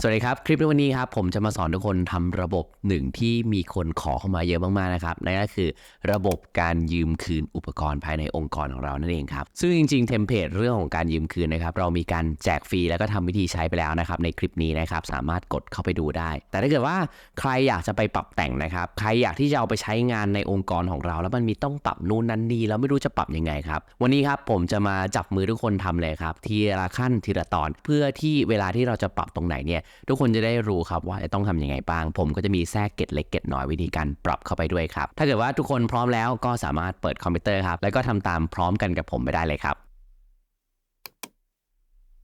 สวัสดีครับ คลิปในวันนี้ครับผมจะมาสอนทุกคนทำระบบหนึ่งที่มีคนขอเข้ามาเยอะมากๆนะครับนั่นก็คือระบบการยืมคืนอุปกรณ์ภายในองค์กรของเรานั่นเองครับซึ่งจริงๆเทมเพลตเรื่องของการยืมคืนนะครับเรามีการแจกฟรีแล้วก็ทำวิธีใช้ไปแล้วนะครับในคลิปนี้นะครับสามารถกดเข้าไปดูได้ แต่ถ้าเกิดว่าใครอยากจะไปปรับแต่งนะครับใครอยากที่จะเอาไปใช้งานในองค์กรของเรา แล้วมันมีต้องปรับนู่นนั่นนี่แล้วไม่รู้จะปรับยังไงครับวันนี้ครับผมจะมาจับมือทุกคนทำเลยครับทีละขั้นทีละตอน เพื่อที่เวลาที่เราจะปรับตรงไหนเนี่ยทุกคนจะได้รู้ครับว่าจะต้องทำยังไงบ้าง ผมก็จะมีแทรกเกตเล็กเก็ดน้อยวิธีการปรับเข้าไปด้วยครับ ถ้าเกิดว่าทุกคนพร้อมแล้วก็สามารถเปิดคอมพิวเตอร์ครับแล้วก็ทำตามพร้อมกันกับผมไปได้เลยครับ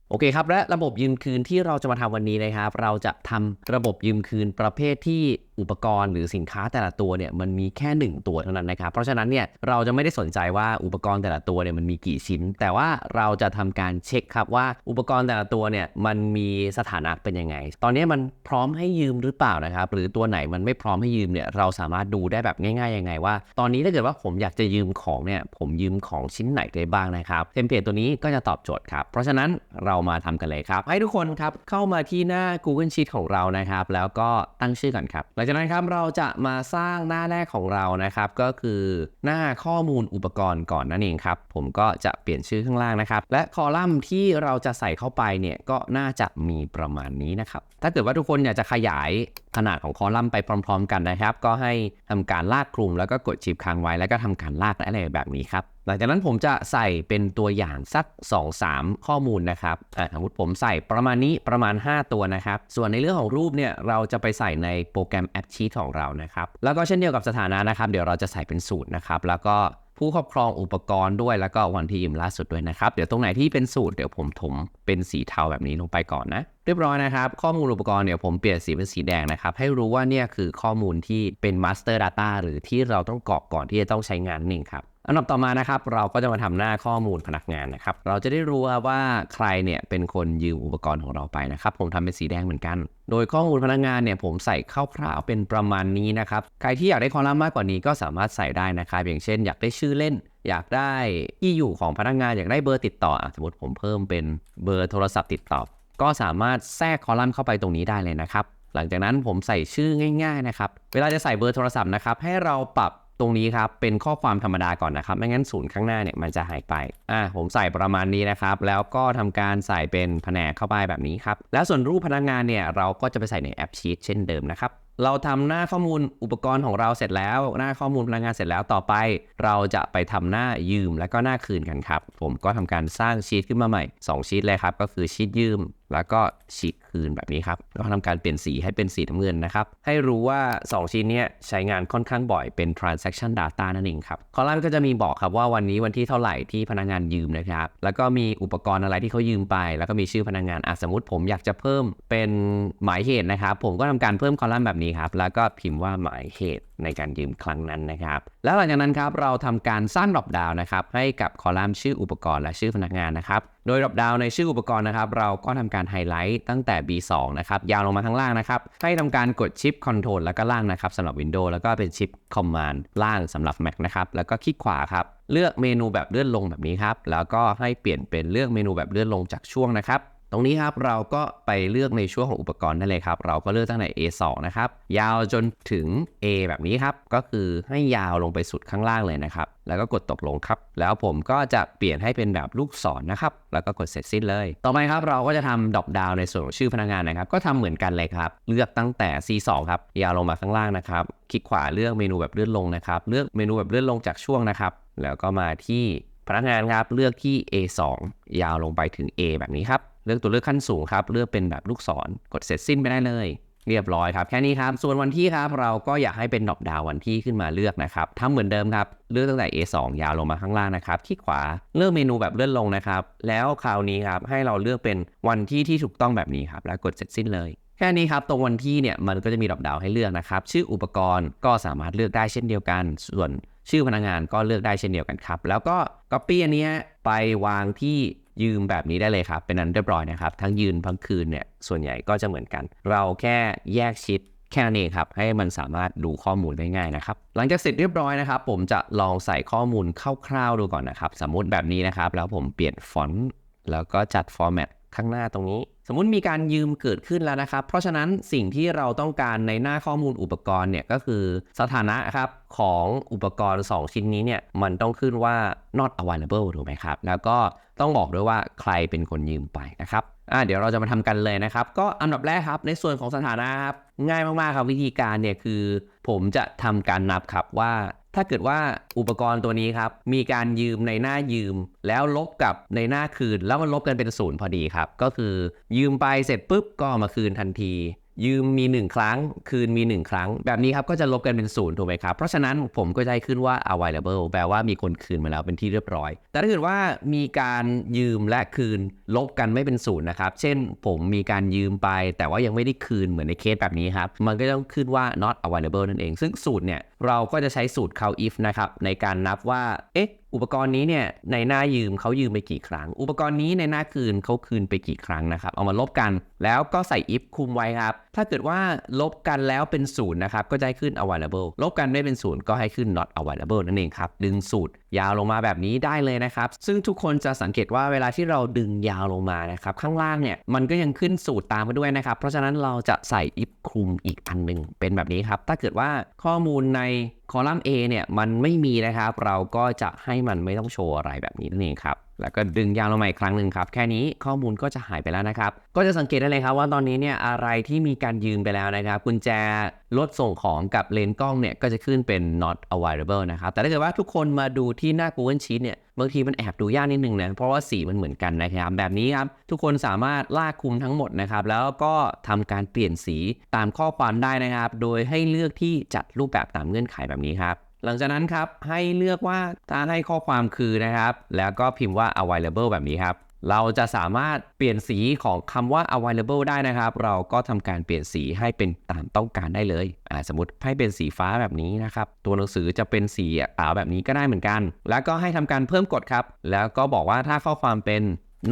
โอเคครับ และระบบยืมคืนที่เราจะมาทำวันนี้นะครับ เราจะทำระบบยืมคืนประเภทที่อุปกรณ์หรือสินค้าแต่ละตัวเนี่ยมันมีแค่ 1 ตัวเท่านั้นนะครับ เพราะฉะนั้นเนี่ยเราจะไม่ได้สนใจว่าอุปกรณ์แต่ละตัวเนี่ยมันมีกี่ชิ้น แต่ว่าเราจะทำการเช็คครับว่าอุปกรณ์แต่ละตัวเนี่ยมันมีสถานะเป็นยังไง ตอนนี้มันพร้อมให้ยืมหรือเปล่านะครับ หรือตัวไหนมันไม่พร้อมให้ยืมเนี่ยเราสามารถดูได้แบบง่ายๆยังไงว่า ตอนนี้ถ้าเกิดว่าผมอยากจะยืมของเนี่ยผมยืมของชิ้นไหนได้บ้างนะครับเทมเพลตตัวนี้ก็จะตอบโจทย์ครับเพราะฉะนั้นเรามาทำกันเลยครับ ให้ทุกคนครับเข้ามาที่หน้า Google Sheet ของเรานะครับ แล้วก็ตั้งชื่อก่อนครับ หลังจากนั้นครับเราจะมาสร้างหน้าแรกของเรานะครับ ก็คือหน้าข้อมูลอุปกรณ์ก่อนนั่นเองครับผมก็จะเปลี่ยนชื่อข้างล่างนะครับ และคอลัมน์ที่เราจะใส่เข้าไปเนี่ยก็น่าจะมีประมาณนี้นะครับ ถ้าเกิดว่าทุกคนอยากจะขยายขนาดของคอลัมน์ไปพร้อม ๆ กันนะครับ ก็ให้ทำการลากคลุมแล้วก็กดชิปค้างไว้แล้วก็ทำการลากและอะไรแบบนี้ครับ หลังจากนั้นผมจะใส่เป็นตัวอย่างสัก 2-3 ข้อมูลนะครับอ่าสมมติผมใส่ประมาณนี้ประมาณ 5 ตัวนะครับ ส่วนในเรื่องของรูปเนี่ยเราจะไปใส่ในโปรแกรมแอปชีตของเรานะครับ แล้วก็เช่นเดียวกับสถานะนะครับ เดี๋ยวเราจะใส่เป็นสูตรนะครับ แล้วก็ผู้ครอบครองอุปกรณ์ด้วยแล้วก็วันที่ยืมล่าสุดด้วยนะครับ เดี๋ยวตรงไหนที่เป็นสูตรเดี๋ยวผมถมเป็นสีเทาแบบนี้ลงไปก่อนนะ เรียบร้อยนะครับ ข้อมูลอุปกรณ์เดี๋ยวผมเปลี่ยนสีเป็นสีแดงนะครับ ให้รู้ว่าเนี่ยคือข้อมูลที่เป็น Master Data หรือที่เราต้องกรอกก่อนที่จะต้องใช้งานนี่ครับ อันดับต่อมานะครับเราก็จะมาทำหน้าข้อมูลพนักงานนะครับ เราจะได้รู้ว่าใครเนี่ยเป็นคนยืมอุปกรณ์ของเราไปนะครับ ผมทำเป็นสีแดงเหมือนกัน โดยข้อมูลพนักงานเนี่ยผมใส่คร่าวๆเป็นประมาณนี้นะครับ ใครที่อยากได้คอลัมน์มากกว่านี้ก็สามารถใส่ได้นะครับ อย่างเช่น อยากได้ชื่อเล่น อยากได้ที่อยู่ของพนักงาน อยากได้เบอร์ติดต่อ สมมติผมเพิ่มเป็นเบอร์โทรศัพท์ติดต่อ ก็สามารถแทรกคอลัมน์เข้าไปตรงนี้ได้เลยนะครับ หลังจากนั้นผมใส่ชื่อง่าย ๆนะครับ เวลาจะใส่เบอร์โทรศัพท์นะครับให้เราปรับ ตรงนี้ครับเป็นข้อความธรรมดาก่อนนะครับ ไม่งั้นศูนย์ข้างหน้าเนี่ยมันจะหายไป อ่าผมใส่ประมาณนี้นะครับ แล้วก็ทำการใส่เป็นแผนกเข้าไปแบบนี้ครับ แล้วส่วนรูปพนักงานเนี่ยเราก็จะไปใส่ในแอปชีตเช่นเดิมนะครับ เราทำหน้าข้อมูลอุปกรณ์ของเราเสร็จแล้ว หน้าข้อมูลพนักงานเสร็จแล้วต่อไป เราจะไปทำหน้ายืมและก็หน้าคืนกันครับ ผมก็ทำการสร้างชีตขึ้นมาใหม่ 2 ชีตเลยครับ ก็คือชีตยืมแล้วก็ชีตคืนแบบนี้ครับแล้วก็ทำการเปลี่ยนสีให้เป็นสีน้ำเงินนะครับ ให้รู้ว่า 2ชีตเนี้ใช้งานค่อนข้างบ่อยเป็น transaction data นั่นเองครับ คอลัมน์ก็จะมีบอกครับว่าวันนี้วันที่เท่าไหร่ที่พนักงานยืมนะครับ แล้วก็มีอุปกรณ์อะไรที่เขายืมไป แล้วก็มีชื่อพนักงานอะสมมติผมอยากจะเพิ่มเป็นหมายเหตุนะครับ ผมก็ทำการเพิ่มคอลัมน์แบบนี้ครับ แล้วก็พิมพ์ว่าหมายเหตุในการยืมครั้งนั้นนะครับ แล้วหลังจากนั้นครับเราทำการสร้างดรอปดาวนะครับให้กับคอลัมน์ชื่ออุปกรณ์และชื่อพนักงานนะครับ โดยดรอปดาวในชื่ออุปกรณ์นะครับ เราก็ทำการไฮไลท์ตั้งแต่ B2 นะครับ ยาวลงมาข้างล่างนะครับ ให้ทำการกดชิปคอนโทรลแล้วก็ล่างนะครับสำหรับ Windows แล้วก็เป็นชิปคอมมานด์ล่างสำหรับ Mac นะครับ แล้วก็คลิกขวาครับ เลือกเมนูแบบเลื่อนลงแบบนี้ครับ แล้วก็ให้เปลี่ยนเป็นเลือกเมนูแบบเลื่อนลงจากช่วงนะครับ รงนี้ครับเราก็ไปเลือกในช่วงของอุปกรณ์ได้เลยครับ เราก็เลือกตั้งแต่ A2 นะครับ ยาวจนถึง A แบบนี้ครับ ก็คือให้ยาวลงไปสุดข้างล่างเลยนะครับ แล้วก็กดตกลงครับ แล้วผมก็จะเปลี่ยนให้เป็นแบบลูกศรนะครับ แล้วก็กดเสร็จสิ้นเลย ต่อไปครับเราก็จะทำดอปดาวในส่วนของชื่อพนักงานนะครับ ก็ทำเหมือนกันเลยครับ เลือกตั้งแต่ C2 ครับ ยาวลงมาข้างล่างนะครับ คลิกขวาเลือกเมนูแบบเลื่อนลงนะครับ เลือกเมนูแบบเลื่อนลงจากช่วงนะครับ แล้วก็มาที่ พนักงานครับเลือกที่ A2 ยาวลงไปถึง A แบบนี้ครับ เลือกตัวเลือกขั้นสูงครับ เลือกเป็นแบบลูกศร กดเสร็จสิ้นไปได้เลย เรียบร้อยครับ แค่นี้ครับ ส่วนวันที่ครับ เราก็อยากให้เป็นดอปดาววันที่ขึ้นมาเลือกนะครับทำเหมือนเดิมครับ เลือกตั้งแต่ A2 ยาวลงมาข้างล่างนะครับคลิกขวา เลือกเมนูแบบเลื่อนลงนะครับ แล้วคราวนี้ครับ ให้เราเลือกเป็นวันที่ที่ถูกต้องแบบนี้ครับ แล้วกดเสร็จสิ้นเลยแค่นี้ครับ ตรงวันที่เนี่ยมันก็จะมีดอปดาวให้เลือกนะครับ ชื่ออุปกรณ์ก็สามารถเลือกได้เช่นเดียวกัน ส่วน ชื่อพนักงานก็เลือกได้เช่นเดียวกันครับ แล้วก็ Copy อันนี้ไปวางที่ยืมแบบนี้ได้เลยครับ เป็นอันเรียบร้อยนะครับ ทั้งยืนทั้งคืนเนี่ยส่วนใหญ่ก็จะเหมือนกัน เราแค่แยกชิดแค่นั้นเองครับ ให้มันสามารถดูข้อมูลได้ง่ายนะครับ หลังจากเสร็จเรียบร้อยนะครับ ผมจะลองใส่ข้อมูลคร่าวๆดูก่อนนะครับ สมมุติแบบนี้นะครับ แล้วผมเปลี่ยนฟอนต์แล้วก็จัดฟอร์แมต ข้างหน้าตรงนี้ สมมุติมีการยืมเกิดขึ้นแล้วนะครับ เพราะฉะนั้นสิ่งที่เราต้องการในหน้าข้อมูลอุปกรณ์เนี่ยก็คือสถานะครับของอุปกรณ์ 2 ชิ้นนี้เนี่ยมันต้องขึ้นว่า not available ถูกไหมครับ แล้วก็ต้องบอกด้วยว่าใครเป็นคนยืมไปนะครับอ่าเดี๋ยวเราจะมาทำกันเลยนะครับ ก็อันดับแรกครับ ในส่วนของสถานะครับ ง่ายมากๆครับวิธีการเนี่ยคือ ผมจะทำการนับครับว่า ถ้าเกิดว่าอุปกรณ์ตัวนี้ครับ มีการยืมในหน้ายืม แล้วลบกับในหน้าคืน แล้วมันลบกันเป็นศูนย์พอดีครับ ก็คือยืมไปเสร็จปุ๊บก็มาคืนทันที ยืมมี 1 ครั้ง คืนมี 1 ครั้ง แบบนี้ครับก็จะลบกันเป็นศูนย์ถูกไหมครับ เพราะฉะนั้นผมก็จะให้ขึ้นว่า available แปลว่ามีคนคืนมาแล้วเป็นที่เรียบร้อย แต่ถ้าเกิดว่ามีการยืมและคืนลบกันไม่เป็นศูนย์นะครับ เช่นผมมีการยืมไป แต่ว่ายังไม่ได้คืนเหมือนในเคสแบบนี้ครับ มันก็ต้องขึ้นว่า not available นั่นเอง ซึ่งสูตรเนี่ยเราก็จะใช้สูตร count if นะครับในการนับว่าเอ๊ะ อุปกรณ์นี้เนี่ยในหน้ายืมเขายืมไปกี่ครั้ง อุปกรณ์นี้ในหน้าคืนเขาคืนไปกี่ครั้งนะครับ เอามาลบกัน แล้วก็ใส่ if คุมไว้ครับ ถ้าเกิดว่าลบกันแล้วเป็นศูนย์นะครับ ก็จะให้ขึ้น available ลบกันไม่เป็นศูนย์ก็ให้ขึ้น not available นั่นเองครับ ดึงสูตร ยาวลงมาแบบนี้ได้เลยนะครับ ซึ่งทุกคนจะสังเกตว่าเวลาที่เราดึงยาวลงมานะครับ ข้างล่างเนี่ยมันก็ยังขึ้นสูตรตามมาด้วยนะครับ เพราะฉะนั้นเราจะใส่อิฟคลุมอีกอันหนึ่งเป็นแบบนี้ครับ ถ้าเกิดว่าข้อมูลในคอลัมน์ A เนี่ยมันไม่มีนะครับ เราก็จะให้มันไม่ต้องโชว์อะไรแบบนี้นั่นเองครับ แล้วก็ดึงยาวลงมาอีกครั้งหนึ่งครับ แค่นี้ข้อมูลก็จะหายไปแล้วนะครับ ก็จะสังเกตได้เลยครับว่าตอนนี้เนี่ยอะไรที่มีการยืมไปแล้วนะครับ กุญแจรถส่งของกับเลนกล้องเนี่ยก็จะขึ้นเป็น not available นะครับ แต่ถ้าเกิดว่าทุกคนมาดูที่หน้า Google Sheet เนี่ยบางทีมันแอบดูยากนิดนึงนะเพราะว่าสีมันเหมือนกันนะครับ แบบนี้ครับ ทุกคนสามารถลากคุมทั้งหมดนะครับ แล้วก็ทำการเปลี่ยนสีตามข้อความได้นะครับ โดยให้เลือกที่จัดรูปแบบตามเงื่อนไขแบบนี้ครับ หลังจากนั้นครับให้เลือกว่าถ้าให้ข้อความคือนะครับ แล้วก็พิมพ์ว่า available แบบนี้ครับเราจะสามารถเปลี่ยนสีของคำว่า available ได้นะครับ เราก็ทำการเปลี่ยนสีให้เป็นตามต้องการได้เลย สมมติให้เป็นสีฟ้าแบบนี้นะครับ ตัวหนังสือจะเป็นสีขาวแบบนี้ก็ได้เหมือนกัน แล้วก็ให้ทำการเพิ่มกฎครับ แล้วก็บอกว่าถ้าข้อความเป็น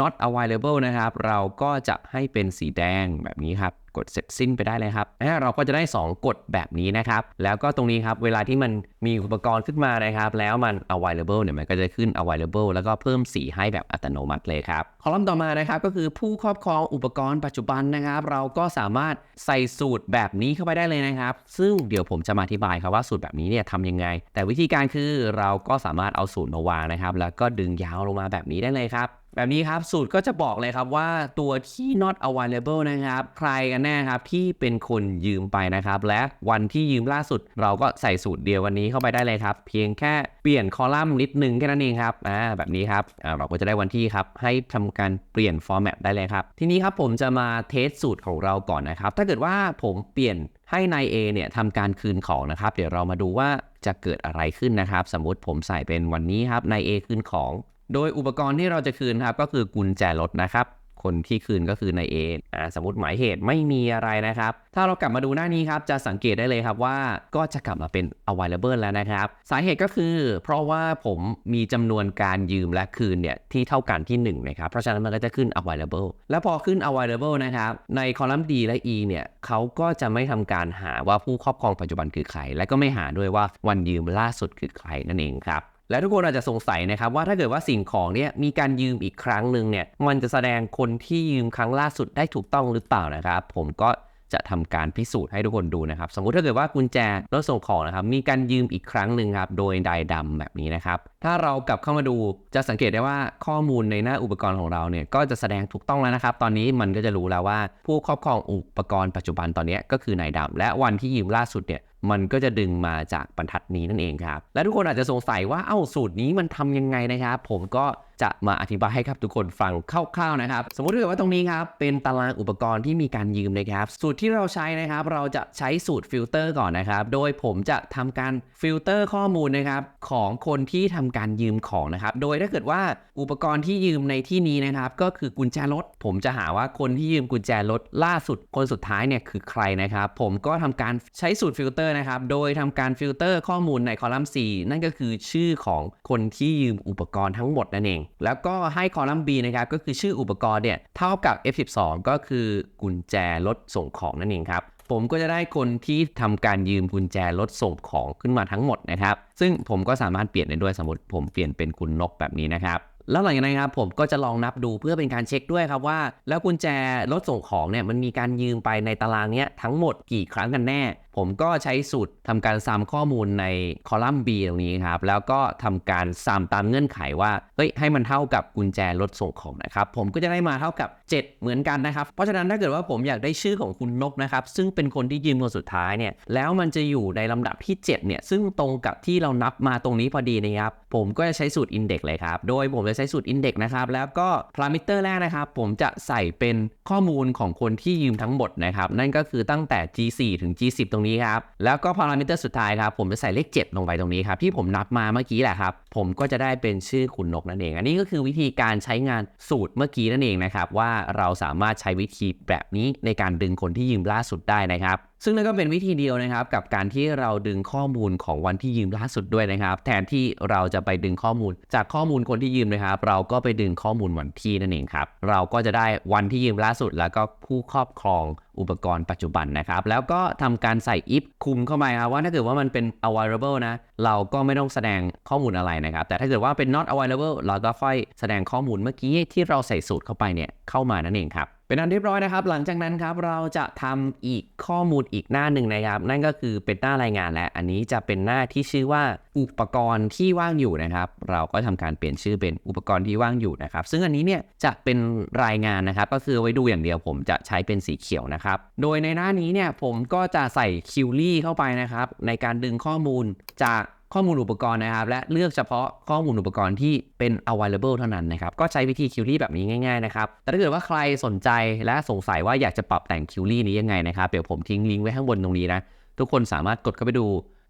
not available นะครับ เราก็จะให้เป็นสีแดงแบบนี้ครับ กดเสร็จสิ้นไปได้เลยครับเราก็จะได้ 2กฎแบบนี้นะครับ แล้วก็ตรงนี้ครับ เวลาที่มันมีอุปกรณ์ขึ้นมานะครับ แล้วมัน available เนี่ย มันก็จะขึ้น available แล้วก็เพิ่มสีให้แบบอัตโนมัติเลยครับ คอลัมน์ต่อมานะครับ ก็คือผู้ครอบครองอุปกรณ์ปัจจุบันนะครับ เราก็สามารถใส่สูตรแบบนี้เข้าไปได้เลยนะครับ ซึ่งเดี๋ยวผมจะมาอธิบายครับว่าสูตรแบบนี้เนี่ยทำยังไง แต่วิธีการคือเราก็สามารถเอาสูตรมาวางนะครับ แล้วก็ดึงยาวลงมาแบบนี้ได้เลยครับ แบบนี้ครับ สูตรก็จะบอกเลยครับว่าตัวที่ not available นะครับ ใครกันแน่ครับ ที่เป็นคนยืมไปนะครับ และวันที่ยืมล่าสุด เราก็ใส่สูตรเดียววันนี้เข้าไปได้เลยครับ เพียงแค่เปลี่ยนคอลัมน์นิดนึงแค่นั้นเองครับอ่าแบบนี้ครับเราก็จะได้วันที่ครับ ให้ทำการเปลี่ยนฟอร์แมตได้เลยครับ ทีนี้ครับผมจะมาเทสสูตรของเราก่อนนะครับ ถ้าเกิดว่าผมเปลี่ยนให้นาย A เนี่ยทำการคืนของนะครับ เดี๋ยวเรามาดูว่าจะเกิดอะไรขึ้นนะครับ สมมุติผมใส่เป็นวันนี้ครับนาย A คืนของ โดยอุปกรณ์ที่เราจะคืนครับก็คือกุญแจรถนะครับ คนที่คืนก็คือนายเออ่าสมมติหมายเหตุไม่มีอะไรนะครับ ถ้าเรากลับมาดูหน้านี้ครับ จะสังเกตได้เลยครับว่าก็จะกลับมาเป็น available แล้วนะครับ สาเหตุก็คือ เพราะว่าผมมีจำนวนการยืมและคืนเนี่ยที่เท่ากันที่1นะครับ เพราะฉะนั้นมันก็จะขึ้น available แล้วพอขึ้น available นะครับ ในคอลัมน์ D และ E เนี่ยเขาก็จะไม่ทำการหาว่าผู้ครอบครองปัจจุบันคือใคร และก็ไม่หาด้วยว่าวันยืมล่าสุดคือใครนั่นเองครับ และทุกคนอาจจะสงสัยนะครับว่าถ้าเกิดว่าสิ่งของเนี่ยมีการยืมอีกครั้งหนึ่งเนี่ยมันจะแสดงคนที่ยืมครั้งล่าสุดได้ถูกต้องหรือเปล่านะครับ ผมก็จะทำการพิสูจน์ให้ทุกคนดูนะครับ สมมุติถ้าเกิดว่ากุญแจรถส่งของนะครับมีการยืมอีกครั้งหนึ่งครับโดยใดดำแบบนี้นะครับ ถ้าเรากลับเข้ามาดูจะสังเกตได้ว่าข้อมูลในหน้าอุปกรณ์ของเราเนี่ยก็จะแสดงถูกต้องแล้วนะครับ ตอนนี้มันก็จะรู้แล้วว่าผู้ครอบครองอุปกรณ์ปัจจุบันตอนนี้ก็คือนายดำและวันที่ยืมล่าสุดเนี่ย มันก็จะดึงมาจากบรรทัดนี้นั่นเองครับ และทุกคนอาจจะสงสัยว่าเอ้าสูตรนี้มันทำยังไงนะครับ ผมก็ จะมาอธิบายให้ครับทุกคนฟังคร่าวๆนะครับ สมมติว่าตรงนี้ครับเป็นตารางอุปกรณ์ที่มีการยืมนะครับ สูตรที่เราใช้นะครับ เราจะใช้สูตรฟิลเตอร์ก่อนนะครับ โดยผมจะทำการฟิลเตอร์ข้อมูลนะครับของคนที่ทำการยืมของนะครับ โดยถ้าเกิดว่าอุปกรณ์ที่ยืมในที่นี้นะครับ ก็คือกุญแจรถ ผมจะหาว่าคนที่ยืมกุญแจรถล่าสุดคนสุดท้ายเนี่ยคือใครนะครับ ผมก็ทำการใช้สูตรฟิลเตอร์นะครับ โดยทำการฟิลเตอร์ข้อมูลในคอลัมน์ C นั่นก็คือชื่อของคนที่ยืมอุปกรณ์ทั้งหมดนั่นเองแล้วก็ให้คอลัมน์ B นะครับก็คือชื่ออุปกรณ์เนี่ยเท่ากับ F12 ก็คือกุญแจรถส่งของนั่นเองครับผมก็จะได้คนที่ทำการยืมกุญแจรถส่งของขึ้นมาทั้งหมดนะครับซึ่งผมก็สามารถเปลี่ยนได้ด้วยสมมติผมเปลี่ยนเป็นคุณนกแบบนี้นะครับแล้วหลังจากนั้นครับผมก็จะลองนับดูเพื่อเป็นการเช็คด้วยครับว่า แล้วกุญแจรถส่งของเนี่ยมันมีการยืมไปในตารางเนี้ยทั้งหมดกี่ครั้งกันแน่ผมก็ใช้สูตรทำการซ้ำข้อมูลในคอลัมน์ B ตรงนี้ครับ แล้วก็ทำการซ้ำตามเงื่อนไขว่า เฮ้ย ให้มันเท่ากับกุญแจรถส่งของนะครับ ผมก็จะได้มาเท่ากับ 7 เหมือนกันนะครับ เพราะฉะนั้นถ้าเกิดว่าผมอยากได้ชื่อของคุณนกนะครับ ซึ่งเป็นคนที่ยืมคนสุดท้ายเนี่ย แล้วมันจะอยู่ในลำดับที่ 7 เนี่ย ซึ่งตรงกับที่เรานับมาตรงนี้พอดีนะครับ ผมก็จะใช้สูตร index เลยครับ โดยผมจะใช้สูตร index นะครับ แล้วก็ parameter แรกนะครับ ผมจะใส่เป็นข้อมูลของคนที่ยืมทั้งหมดนะครับ นั่นก็คือตั้งแต่ G4 ถึง G10 ตรงนี้ครับ แล้วก็พารามิเตอร์สุดท้ายครับ ผมจะใส่เลข 7 ลงไปตรงนี้ครับ ที่ผมนับมาเมื่อกี้แหละครับ ผมก็จะได้เป็นชื่อขุนนกนั่นเอง อันนี้ก็คือวิธีการใช้งานสูตรเมื่อกี้นั่นเองนะครับ ว่าเราสามารถใช้วิธีแบบนี้ในการดึงคนที่ยืมล่าสุดได้นะครับ ซึ่งนั่นก็เป็นวิธีเดียวนะครับ กับการที่เราดึงข้อมูลของวันที่ยืมล่าสุดด้วยนะครับ แทนที่เราจะไปดึงข้อมูล จากข้อมูลคนที่ยืมนะครับ เราก็ไปดึงข้อมูลวันที่นั่นเองครับ เราก็จะได้วันที่ยืมล่าสุด แล้วก็ผู้ครอบครองอุปกรณ์ปัจจุบันนะครับ แล้วก็ทำการใส่ if คุมเข้าไปครับว่าถ้าเกิดว่ามันเป็น available นะ เราก็ไม่ต้องแสดงข้อมูลอะไรนะครับ แต่ถ้าเกิดว่าเป็น not available เราก็ค่อยแสดงข้อมูลเมื่อกี้ที่เราใส่สูตรเข้าไปเนี่ยเข้ามานั่นเองครับ เป็นอันเรียบร้อยนะครับ หลังจากนั้นครับเราจะทำอีกข้อมูลอีกหน้าหนึ่งนะครับ นั่นก็คือเป็นหน้ารายงานและอันนี้จะเป็นหน้าที่ชื่อว่าอุปกรณ์ที่ว่างอยู่นะครับ เราก็ทำการเปลี่ยนชื่อเป็นอุปกรณ์ที่ว่างอยู่นะครับ ซึ่งอันนี้เนี่ยจะเป็นรายงานนะครับ ก็คือไว้ดูอย่างเดียวผมจะใช้เป็นสีเขียวนะครับ โดยในหน้านี้เนี่ยผมก็จะใส่คิวลี่เข้าไปนะครับ ในการดึงข้อมูลจาก ข้อมูลอุปกรณ์นะครับ และเลือกเฉพาะข้อมูลอุปกรณ์ที่เป็น available เท่านั้นนะครับ ก็ใช้วิธีคิวลี่แบบนี้ง่ายๆนะครับ แต่ถ้าเกิดว่าใครสนใจและสงสัยว่าอยากจะปรับแต่งคิวลี่นี้ยังไงนะครับ เดี๋ยวผมทิ้งลิงก์ไว้ข้างบนตรงนี้นะ ทุกคนสามารถกดเข้าไปดู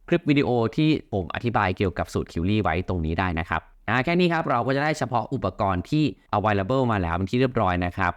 คลิปวิดีโอที่ผมอธิบายเกี่ยวกับสูตรคิวลี่ไว้ตรงนี้ได้นะครับอ่าแค่นี้ครับเราก็จะได้เฉพาะอุปกรณ์ที่ available มาแล้วเป็นที่เรียบร้อยนะครับ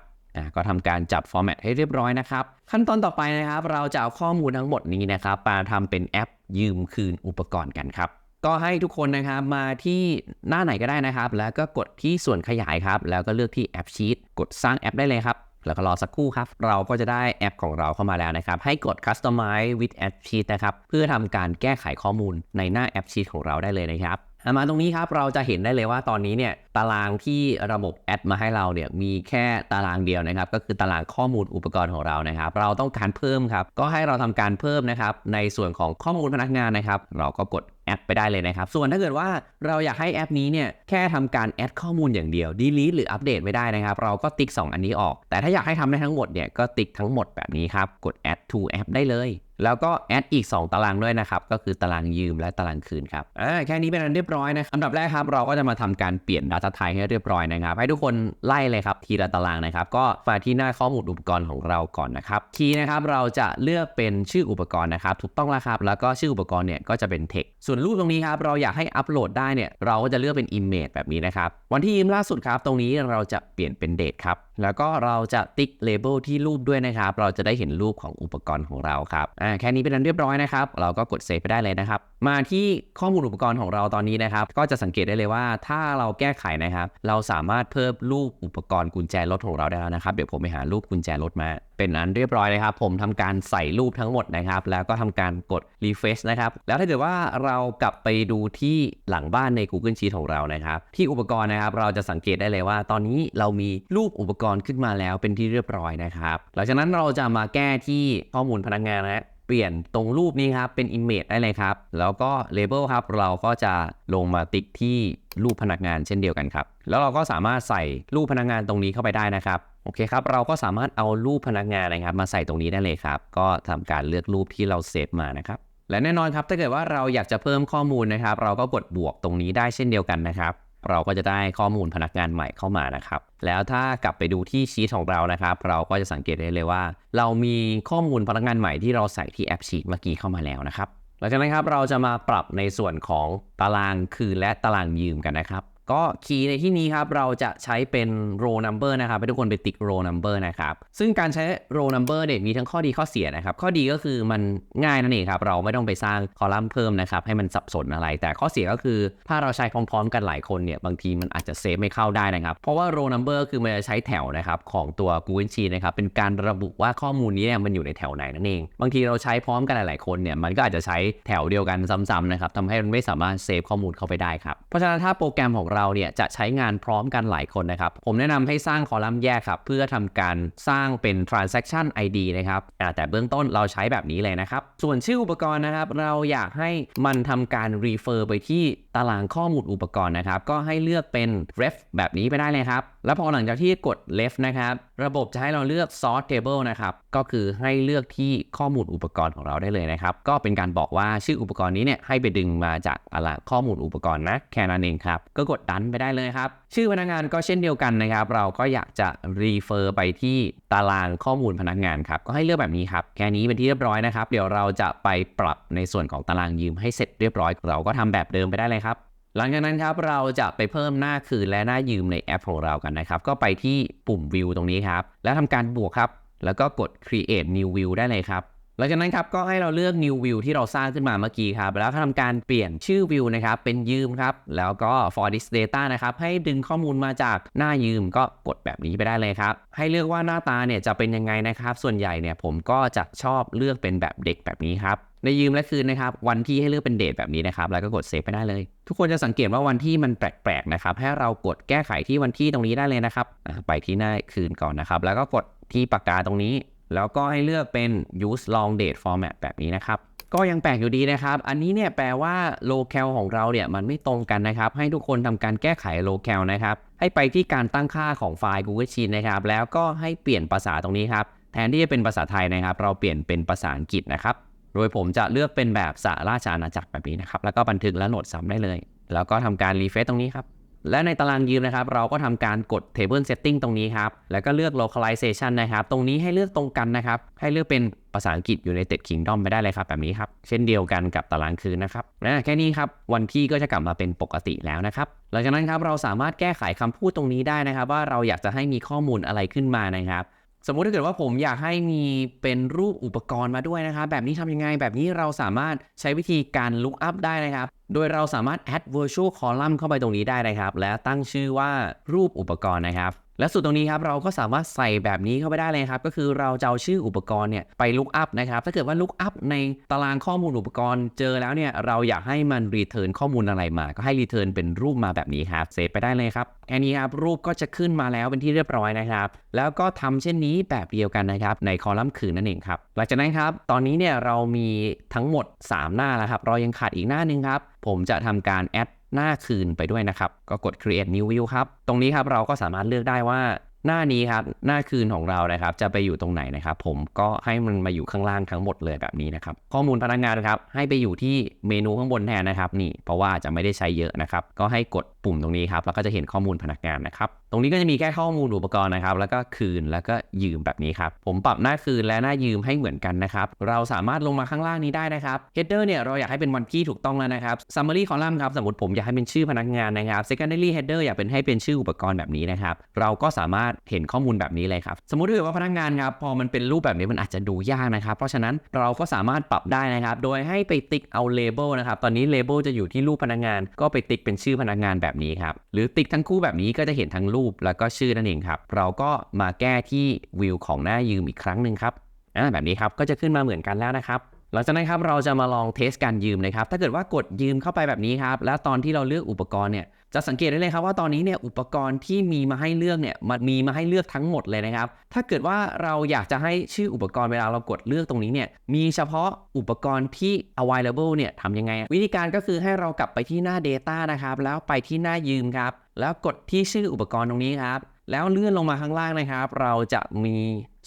ก็ทำการจัด format ให้เรียบร้อยนะครับ ขั้นตอนต่อไปนะครับ เราจะเอาข้อมูลทั้งหมดนี้นะครับมาทำเป็นแอปยืมคืนอุปกรณ์กันครับ ก็ให้ทุกคนนะครับมาที่หน้าไหนก็ได้นะครับ แล้วก็กดที่ส่วนขยายครับ แล้วก็เลือกที่แอปชีตกดสร้างแอปได้เลยครับแล้วก็รอสักครู่ครับ เราก็จะได้แอปของเราเข้ามาแล้วนะครับ ให้กด customize with app sheet นะครับ เพื่อทำการแก้ไขข้อมูลในหน้าแอปชีตของเราได้เลยนะครับ มาตรงนี้ครับ เราจะเห็นได้เลยว่าตอนนี้เนี่ย ตารางที่ระบบแอดมาให้เราเนี่ยมีแค่ตารางเดียวนะครับ ก็คือตารางข้อมูลอุปกรณ์ของเรานะครับ เราต้องการเพิ่มครับ ก็ให้เราทำการเพิ่มนะครับ ในส่วนของข้อมูลพนักงานนะครับ เราก็กดแอดไปได้เลยนะครับ ส่วนถ้าเกิดว่าเราอยากให้แอปนี้เนี่ยแค่ทำการแอดข้อมูลอย่างเดียว delete หรืออัปเดตไม่ได้นะครับ เราก็ติ๊ก 2 อันนี้ออก แต่ถ้าอยากให้ทำได้ทั้งหมดเนี่ยก็ติ๊กทั้งหมดแบบนี้ครับ กด add to app ได้เลย แล้วก็แอดอีก 2 ตารางด้วยนะครับ ก็คือตารางยืมและตารางคืนครับอ่าแค่นี้เป็นอันเรียบร้อยนะอันดับแรกครับเราก็จะมาทำการเปลี่ยน Data าไทยให้เรียบร้อยนะครับ ให้ทุกคนไล่เลยครับทีละตารางนะครับ ก็มาที่หน้าข้อมูลอุปกรณ์ของเราก่อนนะครับคีย์นะครับเราจะเลือกเป็นชื่ออุปกรณ์นะครับถูกต้องแล้วครับแล้วก็ชื่ออุปกรณ์เนี่ยก็จะเป็นเทคส่วนรูปตรงนี้ครับเราอยากให้อัปโหลดได้เนี่ยเราก็จะเลือกเป็น image แบบนี้นะครับวันที่ยิมล่าสุดครับตรงนี้เราจะเปลี่ยนเป็นเดทครับ แล้วก็เราจะติ๊กเลเบลที่รูปด้วยนะครับ เราจะได้เห็นรูปของอุปกรณ์ของเราครับ อ่า แค่นี้เป็นอันเรียบร้อยนะครับ เราก็กดเซฟไปได้เลยนะครับ มาที่ข้อมูลอุปกรณ์ของเราตอนนี้นะครับ ก็จะสังเกตได้เลยว่าถ้าเราแก้ไขนะครับ เราสามารถเพิ่มรูปอุปกรณ์กุญแจรถของเราได้แล้วนะครับ เดี๋ยวผมไปหารูปกุญแจรถมา เป็นอันเรียบร้อยเลยครับ ผมทำการใส่รูปทั้งหมดนะครับ แล้วก็ทำการกด refresh นะครับ แล้วถ้าเกิดว่าเรากลับไปดูที่หลังบ้านใน Google Sheet ของเรานะครับ ที่อุปกรณ์นะครับ เราจะสังเกตได้เลยว่า ตอนนี้เรามีรูปอุปกรณ์ขึ้นมาแล้วเป็นที่เรียบร้อยนะครับ หลังจากนั้นเราจะมาแก้ที่ข้อมูลพนักงานนะเปลี่ยนตรงรูปนี้ครับ เป็น image ได้เลยครับ แล้วก็ label ครับ เราก็จะลงมาติ๊กที่รูปพนักงานเช่นเดียวกันครับ แล้วเราก็สามารถใส่รูปพนักงานตรงนี้เข้าไปได้นะครับ โอเคครับ เราก็สามารถเอารูปพนักงานนะครับ มาใส่ตรงนี้ได้เลยครับ ก็ทำการเลือกรูปที่เราเซฟมานะครับ และแน่นอนครับ ถ้าเกิดว่าเราอยากจะเพิ่มข้อมูลนะครับ เราก็กดบวกตรงนี้ได้เช่นเดียวกันนะครับ เราก็จะได้ข้อมูลพนักงานใหม่เข้ามานะครับ แล้วถ้ากลับไปดูที่ชีตของเรานะครับ เราก็จะสังเกตได้เลยว่า เรามีข้อมูลพนักงานใหม่ที่เราใส่ที่แอปชีตเมื่อกี้เข้ามาแล้วนะครับ หลังจากนั้นครับเราจะมาปรับในส่วนของตารางคืนและตารางยืมกันนะครับ ก็คีย์ในที่นี้ครับเราจะใช้เป็น row number นะครับให้ทุกคนไปติ๊ก row number นะครับ ซึ่งการใช้ row number เนี่ยมีทั้งข้อดีข้อเสียนะครับ ข้อดีก็คือมันง่ายนั่นเองครับ เราไม่ต้องไปสร้างคอลัมน์เพิ่มนะครับ ให้มันสับสนอะไร แต่ข้อเสียก็คือ ถ้าเราใช้พร้อมๆ กันหลายคนเนี่ย บางทีมันอาจจะเซฟไม่เข้าได้นะครับ เพราะว่า row number คือมันจะใช้แถวนะครับของตัว Google Sheet นะครับเป็นการระบุว่าข้อมูลนี้เนี่ยมันอยู่ในแถวไหนนั่นเอง บางทีเราใช้พร้อมกันหลายๆคนเนี่ยมันก็อาจจะใช้แถวเดียวกันซ้ำๆนะครับทำให้มันไม่สามารถเซฟข้อมูลเข้าไปได้ครับเพราะฉะนั้นถ้าโปรแกรมของเราเนี่ยจะใช้งานพร้อมกันหลายคนนะครับ ผมแนะนำให้สร้างคอลัมน์แยกครับ เพื่อทำการสร้างเป็น transaction ID นะครับแต่เบื้องต้นเราใช้แบบนี้เลยนะครับ ส่วนชื่ออุปกรณ์นะครับ เราอยากให้มันทำการ refer ไปที่ตารางข้อมูลอุปกรณ์นะครับ ก็ให้เลือกเป็น ref แบบนี้ไปได้เลยครับ แล้วพอหลังจากที่กด left นะครับ ระบบจะให้เราเลือก source table นะครับ ก็คือให้เลือกที่ข้อมูลอุปกรณ์ของเราได้เลยนะครับ ก็เป็นการบอกว่าชื่ออุปกรณ์นี้เนี่ยให้ไปดึงมาจากตารางข้อมูลอุปกรณ์นะแค่นั้นเองครับ ก็กดดันไปได้เลยครับ ชื่อพนักงานก็เช่นเดียวกันนะครับ เราก็อยากจะ refer ไปที่ตารางข้อมูลพนักงานครับ ก็ให้เลือกแบบนี้ครับ แค่นี้เป็นที่เรียบร้อยนะครับ เดี๋ยวเราจะไปปรับในส่วนของตารางยืมให้เสร็จเรียบร้อย เราก็ทำแบบเดิมไปได้เลยครับ หลังจากนั้นครับเราจะไปเพิ่มหน้าคืนและหน้ายืมในแอปของเรากันนะครับ ก็ไปที่ปุ่ม view ตรงนี้ครับ แล้วทำการบวกครับ แล้วก็กด create new view ได้เลยครับหลังจากนั้นครับก็ให้เราเลือก new view ที่เราสร้างขึ้นมาเมื่อกี้ครับ แล้วก็ทำการเปลี่ยนชื่อ view นะครับเป็นยืมครับ แล้วก็ for this data นะครับ ให้ดึงข้อมูลมาจากหน้ายืมก็กดแบบนี้ไปได้เลยครับ ให้เลือกว่าหน้าตาเนี่ยจะเป็นยังไงนะครับ ส่วนใหญ่เนี่ยผมก็จะชอบเลือกเป็นแบบเด็กแบบนี้ครับ ในยืมและคืนนะครับ วันที่ให้เลือกเป็นเดทแบบนี้นะครับ แล้วก็กดเซฟไปได้เลย ทุกคนจะสังเกตว่าวันที่มันแปลกๆนะครับ ให้เรากดแก้ไขที่วันที่ตรงนี้ได้เลยนะครับไปที่หน้าคืนก่อนนะครับ แล้วก็กดที่ปากกาตรงนี้ แล้วก็ให้เลือกเป็น use long date format แบบนี้นะครับ ก็ยังแปลกอยู่ดีนะครับ อันนี้เนี่ยแปลว่า locale ของเราเนี่ยมันไม่ตรงกันนะครับ ให้ทุกคนทำการแก้ไข locale นะครับ ให้ไปที่การตั้งค่าของไฟล์ Google Sheet นะครับ แล้วก็ให้เปลี่ยนภาษาตรงนี้ครับ แทนที่จะเป็นภาษาไทยนะครับ เราเปลี่ยนเป็นภาษาอังกฤษนะครับ โดยผมจะเลือกเป็นแบบสหราชอาณาจักรแบบนี้นะครับ แล้วก็บันทึกและโหลดซ้ำได้เลย แล้วก็ทำการรีเฟซตรงนี้ครับ และในตารางยืมนะครับ เราก็ทำการกด table setting ตรงนี้ครับ แล้วก็เลือก localization นะครับ ตรงนี้ให้เลือกตรงกันนะครับ ให้เลือกเป็นภาษาอังกฤษ United Kingdom ไปได้เลยครับแบบนี้ครับ เช่นเดียวกันกับตารางคืนนะครับนะแค่นี้ครับ วันที่ก็จะกลับมาเป็นปกติแล้วนะครับหลังจากนั้นครับเราสามารถแก้ไขคำพูดตรงนี้ได้นะครับ ว่าเราอยากจะให้มีข้อมูลอะไรขึ้นมานะครับ สมมุติถ้าเกิดว่าผมอยากให้มีเป็นรูปอุปกรณ์มาด้วยนะครับ แบบนี้ทำยังไง แบบนี้เราสามารถใช้วิธีการ look up ได้นะครับ โดยเราสามารถ add virtual column เข้าไปตรงนี้ได้นะครับ และตั้งชื่อว่ารูปอุปกรณ์นะครับ และสุดตรงนี้ครับเราก็สามารถใส่แบบนี้เข้าไปได้เลยครับ ก็คือเราจะเอาชื่ออุปกรณ์เนี่ยไป look up นะครับ ถ้าเกิดว่า look up ในตารางข้อมูลอุปกรณ์เจอแล้วเนี่ยเราอยากให้มัน return ข้อมูลอะไรมา ก็ให้ return เป็นรูปมาแบบนี้ครับเซฟไปได้เลยครับแค่นี้ครับรูปก็จะขึ้นมาแล้วเป็นที่เรียบร้อยนะครับ แล้วก็ทำเช่นนี้แบบเดียวกันนะครับในคอลัมน์คืนนั่นเองครับหลังจากนั้นครับตอนนี้เนี่ยเรามีทั้งหมด 3 หน้าแล้วครับเรายังขาดอีกหน้าหนึงครับผมจะทำการแอด หน้าคืนไปด้วยนะครับ ก็กด create new view ครับ ตรงนี้ครับเราก็สามารถเลือกได้ว่าหน้านี้ครับ หน้าคืนของเรานะครับ จะไปอยู่ตรงไหนนะครับ ผมก็ให้มันมาอยู่ข้างล่างทั้งหมดเลยแบบนี้นะครับ ข้อมูลพนักงานนะครับ ให้ไปอยู่ที่เมนูข้างบนแทนนะครับ นี่ เพราะว่าจะไม่ได้ใช้เยอะนะครับ ก็ให้กด ปุ่มตรงนี้ครับ แล้วก็จะเห็นข้อมูลพนักงานนะครับ ตรงนี้ก็จะมีแค่ข้อมูลอุปกรณ์นะครับ แล้วก็คืน แล้วก็ยืมแบบนี้ครับ ผมปรับหน้าคืนและหน้ายืมให้เหมือนกันนะครับ เราสามารถลงมาข้างล่างนี้ได้นะครับ header เนี่ยเราอยากให้เป็นวันที่ถูกต้องแล้วนะครับ summary column ครับ สมมติผมอยากให้เป็นชื่อพนักงานนะครับ secondary header อยากเป็นให้เป็นชื่ออุปกรณ์แบบนี้นะครับ เราก็สามารถเห็นข้อมูลแบบนี้เลยครับ สมมติถ้าเกิดว่าพนักงานครับ พอมันเป็นรูปแบบนี้มันอาจจะดูยากนะครับ เพราะฉะนั้นเราก็สามารถปรับได้นะครับ โดยให้ไปติ๊กเอา label นะครับ ตอนนี้ label จะอยู่ที่รูปพนักงาน ก็ไปติ๊กเป็นชื่อพนักงานแบบนี้ครับ หรือติ๊กทั้งคู่แบบนี้ก็จะเห็นทั้งรูปแล้วก็ชื่อนั่นเองครับ เราก็มาแก้ที่วิวของหน้ายืมอีกครั้งหนึ่งครับอ่าแบบนี้ครับก็จะขึ้นมาเหมือนกันแล้วนะครับ หลังจากนั้นครับเราจะมาลองเทสการยืมนะครับ ถ้าเกิดว่ากดยืมเข้าไปแบบนี้ครับ แล้วตอนที่เราเลือกอุปกรณ์เนี่ยจะสังเกตได้เลยครับว่าตอนนี้เนี่ยอุปกรณ์ที่มีมาให้เลือกเนี่ยมันมีมาให้เลือกทั้งหมดเลยนะครับ ถ้าเกิดว่าเราอยากจะให้ชื่ออุปกรณ์เวลาเรากดเลือกตรงนี้เนี่ยมีเฉพาะอุปกรณ์ที่ available เนี่ยทำยังไง วิธีการก็คือให้เรากลับไปที่หน้า data นะครับแล้วไปที่หน้ายืมครับแล้วกดที่ชื่ออุปกรณ์ตรงนี้ครับ แล้วเลื่อนลงมาข้างล่างนะครับ เราจะมี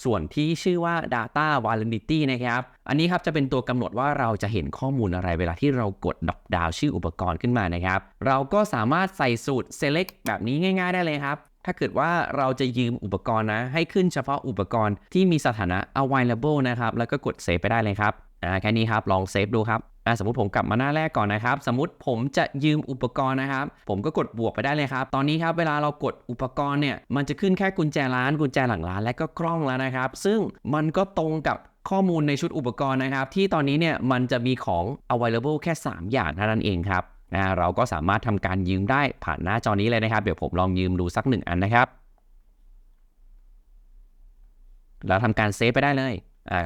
ส่วนที่ชื่อว่า data validity นะครับ อันนี้ครับจะเป็นตัวกำหนดว่าเราจะเห็นข้อมูลอะไรเวลาที่เรากดดอกดาวชื่ออุปกรณ์ขึ้นมานะครับ เราก็สามารถใส่สูตร select แบบนี้ง่ายๆได้เลยครับ ถ้าเกิดว่าเราจะยืมอุปกรณ์นะ ให้ขึ้นเฉพาะอุปกรณ์ที่มีสถานะ available นะครับ แล้วก็กดเซฟไปได้เลยครับ อ่า แค่นี้ครับ ลองเซฟดูครับ สมมติผมกลับมาหน้าแรกก่อนนะครับ สมมติผมจะยืมอุปกรณ์นะครับ ผมก็กดบวกไปได้เลยครับ ตอนนี้ครับเวลาเรากดอุปกรณ์เนี่ย มันจะขึ้นแค่กุญแจร้าน กุญแจหลังร้าน และก็กล้องแล้วนะครับ ซึ่งมันก็ตรงกับข้อมูลในชุดอุปกรณ์นะครับ ที่ตอนนี้เนี่ยมันจะมีของ available แค่ 3 อย่างเท่านั้นเองครับนะเราก็สามารถทำการยืมได้ผ่านหน้าจอนี้เลยนะครับ เดี๋ยวผมลองยืมดูสักหนึ่งอันนะครับ แล้วทำการเซฟไปได้เลย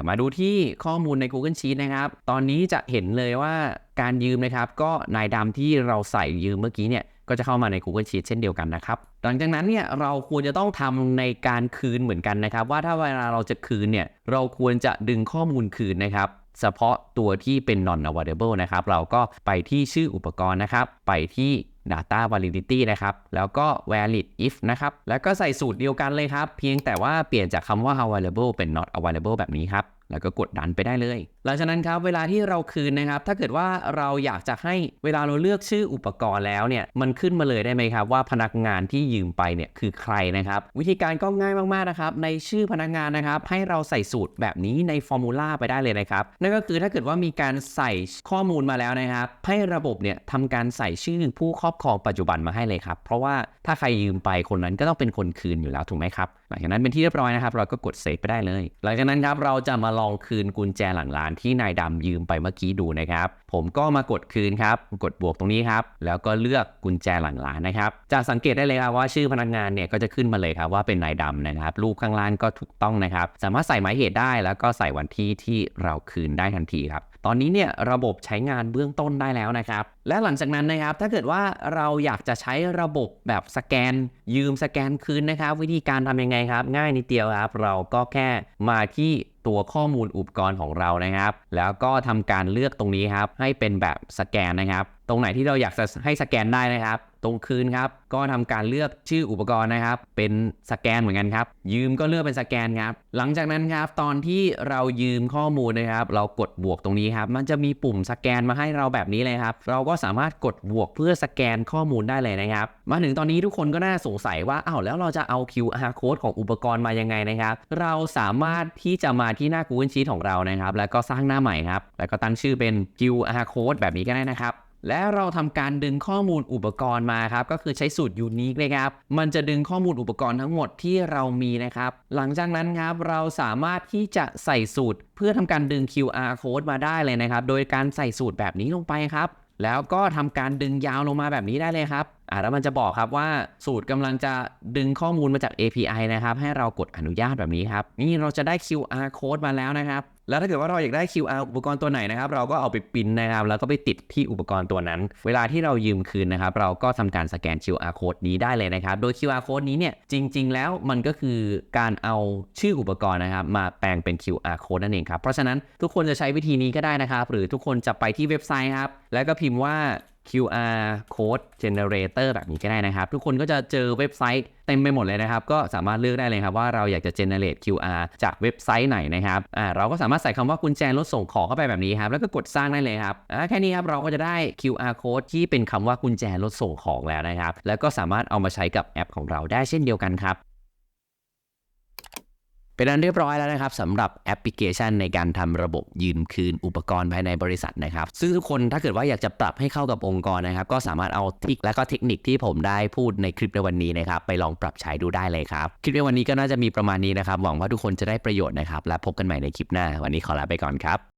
มาดูที่ข้อมูลใน Google Sheet นะครับ ตอนนี้จะเห็นเลยว่าการยืมนะครับ ก็นายดำที่เราใส่ยืมเมื่อกี้เนี่ยก็จะเข้ามาใน Google Sheet เช่นเดียวกันนะครับ หลังจากนั้นเนี่ยเราควรจะต้องทำในการคืนเหมือนกันนะครับ ว่าถ้าเวลาเราจะคืนเนี่ยเราควรจะดึงข้อมูลคืนนะครับ เฉพาะตัวที่เป็น non available นะครับ เราก็ไปที่ชื่ออุปกรณ์นะครับ ไปที่ data validity นะครับ แล้วก็ valid if นะครับ แล้วก็ใส่สูตรเดียวกันเลยครับ เพียงแต่ว่าเปลี่ยนจากคำว่า available เป็น not available แบบนี้ครับ แล้วก็กดดันไปได้เลย หลังจากนั้นครับเวลาที่เราคืนนะครับ ถ้าเกิดว่าเราอยากจะให้เวลาเราเลือกชื่ออุปกรณ์แล้วเนี่ยมันขึ้นมาเลยได้ไหมครับ ว่าพนักงานที่ยืมไปเนี่ยคือใครนะครับ วิธีการก็ง่ายมากๆนะครับ ในชื่อพนักงานนะครับ ให้เราใส่สูตรแบบนี้ในฟอร์มูลาไปได้เลยนะครับ นั่นก็คือถ้าเกิดว่ามีการใส่ข้อมูลมาแล้วนะครับ ให้ระบบเนี่ยทำการใส่ชื่อผู้ครอบครองปัจจุบันมาให้เลยครับ เพราะว่าถ้าใครยืมไปคนนั้นก็ต้องเป็นคนคืนอยู่แล้วถูกไหมครับหลังจากนั้นเป็นที่เรียบร้อยนะครับ เราก็กดเซฟไปได้เลย หลังจากนั้นครับเราจะมาลองคืนกุญแจหลังร้านที่นายดำยืมไปเมื่อกี้ดูนะครับ ผมก็มากดคืนครับ กดบวกตรงนี้ครับ แล้วก็เลือกกุญแจหลังร้านนะครับ จะสังเกตได้เลยครับว่าชื่อพนักงานเนี่ยก็จะขึ้นมาเลยครับว่าเป็นนายดำนะครับ รูปข้างล่างก็ถูกต้องนะครับ สามารถใส่หมายเหตุได้ แล้วก็ใส่วันที่ที่เราคืนได้ทันทีครับ ตอนนี้เนี่ยระบบใช้งานเบื้องต้นได้แล้วนะครับและหลังจากนั้นนะครับ ถ้าเกิดว่าเราอยากจะใช้ระบบแบบสแกน ยืมสแกนคืนนะครับ วิธีการทำยังไงครับ ง่ายนิดเดียวครับ เราก็แค่มาที่ตัวข้อมูลอุปกรณ์ของเรานะครับ แล้วก็ทำการเลือกตรงนี้ครับ ให้เป็นแบบสแกนนะครับ ตรงไหนที่เราอยากจะให้สแกนได้นะครับ ตรงคืนครับ ก็ทำการเลือกชื่ออุปกรณ์นะครับ เป็นสแกนเหมือนกันครับ ยืมก็เลือกเป็นสแกนครับ หลังจากนั้นครับ ตอนที่เรายืมข้อมูลนะครับ เรากดบวกตรงนี้ครับ มันจะมีปุ่มสแกนมาให้เราแบบนี้เลยครับ เราก็็สามารถกดบวกเพื่อสแกนข้อมูลได้เลยนะครับ มาถึงตอนนี้ทุกคนก็น่าสงสัยว่าอ้าวแล้วเราจะเอา QR code ของอุปกรณ์มายังไงนะครับ เราสามารถที่จะมาที่หน้า Google Sheet ของเรานะครับ แล้วก็สร้างหน้าใหม่ครับ แล้วก็ตั้งชื่อเป็น QR code แบบนี้ก็ได้นะครับและเราทำการดึงข้อมูลอุปกรณ์มาครับ ก็คือใช้สูตรยูนิคเลยครับ มันจะดึงข้อมูลอุปกรณ์ทั้งหมดที่เรามีนะครับ หลังจากนั้นครับเราสามารถที่จะใส่สูตร เพื่อทำการดึง QR code มาได้เลยนะครับ โดยการใส่สูตรแบบนี้ลงไปครับ แล้วก็ทำการดึงยาวลงมาแบบนี้ได้เลยครับอ่าแล้วมันจะบอกครับว่าสูตรกำลังจะดึงข้อมูลมาจาก API นะครับ ให้เรากดอนุญาตแบบนี้ครับ นี่เราจะได้ QR code มาแล้วนะครับ แล้วถ้าเกิดว่าเราอยากได้ QR อุปกรณ์ตัวไหนนะครับ เราก็เอาไปปิ้นนะครับแล้วก็ไปติดที่อุปกรณ์ตัวนั้น เวลาที่เรายืมคืนนะครับ เราก็ทำการสแกน QR code นี้ได้เลยนะครับ โดย QR code นี้เนี่ยจริง ๆ แล้วมันก็คือการเอาชื่ออุปกรณ์นะครับ มาแปลงเป็น QR code นั่นเองครับ เพราะฉะนั้นทุกคนจะใช้วิธีนี้ก็ได้นะครับ หรือทุกคนจะไปที่เว็บไซต์ครับแล้วก็พิมพ์ว่า QR code generator แบบนี้ก็ได้นะครับ ทุกคนก็จะเจอเว็บไซต์เต็มไปหมดเลยนะครับ ก็สามารถเลือกได้เลยครับว่าเราอยากจะ generate QR จากเว็บไซต์ไหนนะครับอ่าเราก็สามารถใส่คำว่ากุญแจรถส่งของเข้าไปแบบนี้ครับ แล้วก็กดสร้างได้เลยครับอ่าแค่นี้ครับเราก็จะได้ QR code ที่เป็นคำว่ากุญแจรถส่งของแล้วนะครับ แล้วก็สามารถเอามาใช้กับแอปของเราได้เช่นเดียวกันครับ เป็นอันเรียบร้อยแล้วนะครับสำหรับแอปพลิเคชันในการทำระบบยืมคืนอุปกรณ์ภายในบริษัทนะครับ ซึ่งทุกคนถ้าเกิดว่าอยากจะปรับให้เข้ากับองค์กรนะครับ ก็สามารถเอาทิคและก็เทคนิคที่ผมได้พูดในคลิปในวันนี้นะครับ ไปลองปรับใช้ดูได้เลยครับ คลิปในวันนี้ก็น่าจะมีประมาณนี้นะครับ หวังว่าทุกคนจะได้ประโยชน์นะครับ และพบกันใหม่ในคลิปหน้า วันนี้ขอลาไปก่อนครับ